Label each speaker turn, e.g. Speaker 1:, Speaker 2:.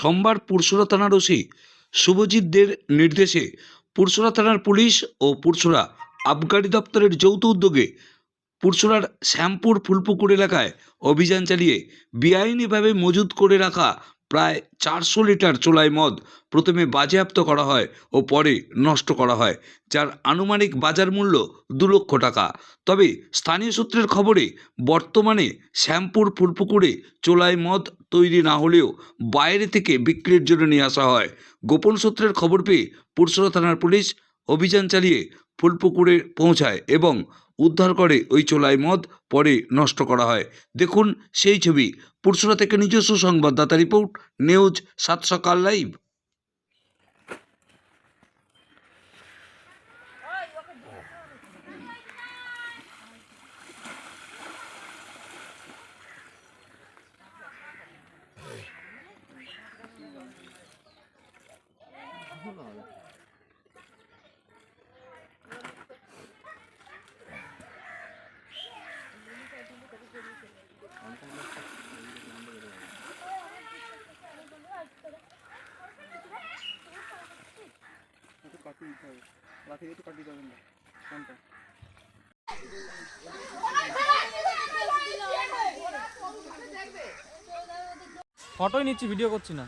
Speaker 1: সোমবার পুরসুরা থানার ওসি শুভজিৎদের নির্দেশে পুরসুরা থানার পুলিশ ও পুরসুরা আবগারি দপ্তরের যৌথ উদ্যোগে পুরসুরার শ্যামপুর ফুলপুকুর এলাকায় অভিযান চালিয়ে বেআইনিভাবে মজুত করে রাখা প্রায় চারশো লিটার চোলাই মদ প্রথমে বাজেয়াপ্ত করা হয় ও পরে নষ্ট করা হয়, যার আনুমানিক বাজার মূল্য দু লক্ষ টাকা। তবে স্থানীয় সূত্রের খবরে, বর্তমানে শ্যামপুর ফুলপুকুরে চোলাই মদ তৈরি না হলেও বাইরে থেকে বিক্রির জন্য নিয়ে আসা হয়। গোপন সূত্রের খবর পেয়ে পুরসুরা থানার পুলিশ অভিযান চালিয়ে ফুলপুকুরে পৌঁছায় এবং উদ্ধার করে ওই চোলাই মদ পরে নষ্ট করা হয়। দেখুন সেই ছবি। পুরসুরা থেকে নিজস্ব সংবাদদাতা রিপোর্ট, নিউজ, সাত সকাল লাইভ।
Speaker 2: কাটিয়ে দিতে হবে কাটিয়ে দেবেন না কোনটা ফটোই নিচ্ছি ভিডিও করছি না।